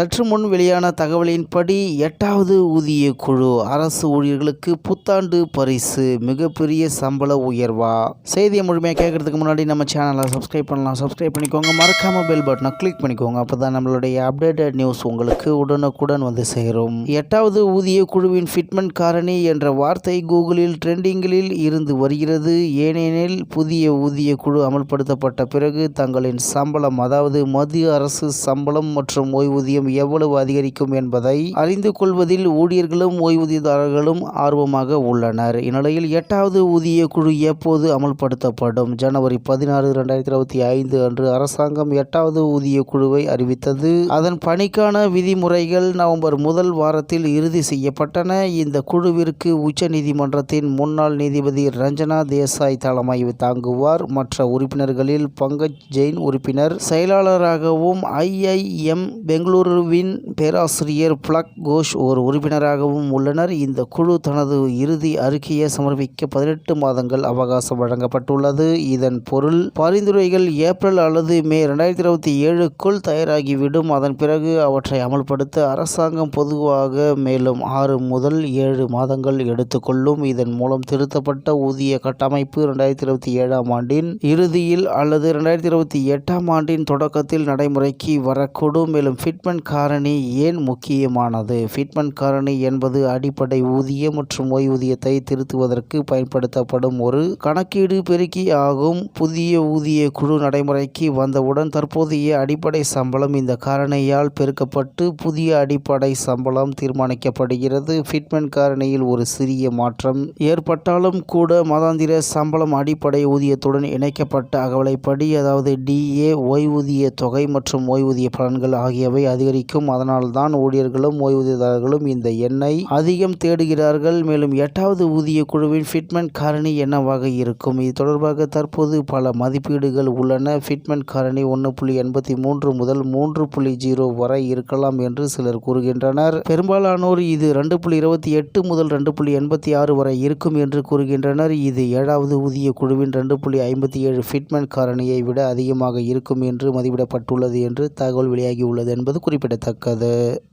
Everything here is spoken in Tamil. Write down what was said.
சற்று முன் வெளியான தகவலின்படி எட்டாவது ஊதிய குழு அரசு ஊழியர்களுக்கு புத்தாண்டு பரிசு மிகப்பெரிய சம்பள உயர்வா? செய்தியை முழுமையாக கேட்கறதுக்கு முன்னாடி நம்ம சேனலை சப்ஸ்கிரைப் பண்ணலாம். சப்ஸ்கிரைப் பண்ணிக்கோங்க. மறக்காம பெல் பட்டனை கிளிக் பண்ணிக்கோங்க. அப்பதான் நம்மளுடைய அப்டேட்டட் நியூஸ் உங்களுக்கு உடனுக்குடன் வந்து சேரும். எட்டாவது ஊதிய குழுவின் ஃபிட்மெண்ட் காரணி என்ற வார்த்தை கூகுளில் ட்ரெண்டிங்கில் இருந்து வருகிறது. ஏனெனில் புதிய ஊதிய குழு அமல்படுத்தப்பட்ட பிறகு தங்களின் சம்பளம் அதாவது மத்திய அரசு சம்பளம் மற்றும் ஓய்வூதியம் எவ்வளவு அதிகரிக்கும் என்பதை அறிந்து கொள்வதில் ஊழியர்களும் ஓய்வூதியதாரர்களும் ஆர்வமாக உள்ளனர். இந்நிலையில் எட்டாவது ஊதிய குழு எப்போது அமல்படுத்தப்படும்? ஜனவரி பதினாறு இரண்டாயிரத்தி இருபத்தி ஐந்து அன்று அரசாங்கம் எட்டாவது ஊதிய குழுவை அறிவித்தது. அதன் பணிக்கான விதிமுறைகள் நவம்பர் முதல் வாரத்தில் இறுதி செய்யப்பட்டன. இந்த குழுவிற்கு உச்சநீதிமன்றத்தின் முன்னாள் நீதிபதி ரஞ்சனா தேசாய் தலைமை தாங்குவார். மற்ற உறுப்பினர்களில் பங்கஜ் ஜெயின் உறுப்பினர் செயலாளராகவும் ஐஐஎம் குழுவின் பேராசிரியர் பிளக் கோஷ் ஒரு உறுப்பினராகவும் உள்ளனர். இந்த குழு தனது இறுதி அறிக்கையை சமர்ப்பிக்க பதினெட்டு மாதங்கள் அவகாசம் வழங்கப்பட்டுள்ளது. இதன் பொருள் பரிந்துரைகள் ஏப்ரல் அல்லது மே ரெண்டாயிரத்தி இருபத்தி ஏழுக்குள் தயாராகிவிடும். அதன் பிறகு அவற்றை அமல்படுத்த அரசாங்கம் பொதுவாக மேலும் ஆறு முதல் ஏழு மாதங்கள் எடுத்துக்கொள்ளும். இதன் மூலம் திருத்தப்பட்ட ஊதிய கட்டமைப்பு ரெண்டாயிரத்தி இருபத்தி ஏழாம் ஆண்டின் இறுதியில் அல்லது ரெண்டாயிரத்தி இருபத்தி எட்டாம் ஆண்டின் தொடக்கத்தில் நடைமுறைக்கு வரக்கூடும். மேலும் ஃபிட்மெண்ட் காரணி ஏன் முக்கியமானது? ஃபிட்மெண்ட் காரணி என்பது அடிப்படை ஊதிய மற்றும் ஓய்வூதியத்தை திருத்துவதற்கு பயன்படுத்தப்படும் ஒரு கணக்கீடு பெருக்கி ஆகும். புதிய ஊதிய குழு நடைமுறைக்கு வந்தவுடன் தற்போதைய அடிப்படை சம்பளம் இந்த காரணியால் பெருக்கப்பட்டு புதிய அடிப்படை சம்பளம் தீர்மானிக்கப்படுகிறது. ஃபிட்மெண்ட் காரணியில் ஒரு சிறிய மாற்றம் ஏற்பட்டாலும் கூட மாதாந்திர சம்பளம் அடிப்படை ஊதியத்துடன் இணைக்கப்பட்ட அகவலைப்படி அதாவது டிஏ ஓய்வூதிய தொகை மற்றும் ஓய்வூதிய பலன்கள் ஆகியவை அதிகரிக்கும். அதனால்தான் ஊழியர்களும் ஓய்வூதியதாரர்களும் இந்த எண்ணை அதிகம் தேடுகிறார்கள். மேலும் எட்டாவது ஊதிய குழுவின் ஃபிட்மெண்ட் காரணி என்னவாக இருக்கும்? இது தொடர்பாக தற்போது பல மதிப்பீடுகள் உள்ளன. ஃபிட்மெண்ட் காரணி ஒன்று புள்ளி எண்பத்தி மூன்று முதல் மூன்று புள்ளி ஜீரோ வரை இருக்கலாம் என்று சிலர் கூறுகின்றனர். பெரும்பாலானோர் இது ரெண்டு புள்ளி இருபத்தி எட்டு முதல் ரெண்டு புள்ளி எண்பத்தி ஆறு வரை இருக்கும் என்று கூறுகின்றனர். இது ஏழாவது ஊதிய குழுவின் ரெண்டு புள்ளி ஐம்பத்தி ஏழு ஃபிட்மெண்ட் காரணியை விட அதிகமாக இருக்கும் என்று மதிப்பிடப்பட்டுள்ளது என்று தகவல் வெளியாகியுள்ளது என்பது குறிப்பிடத்தக்கது.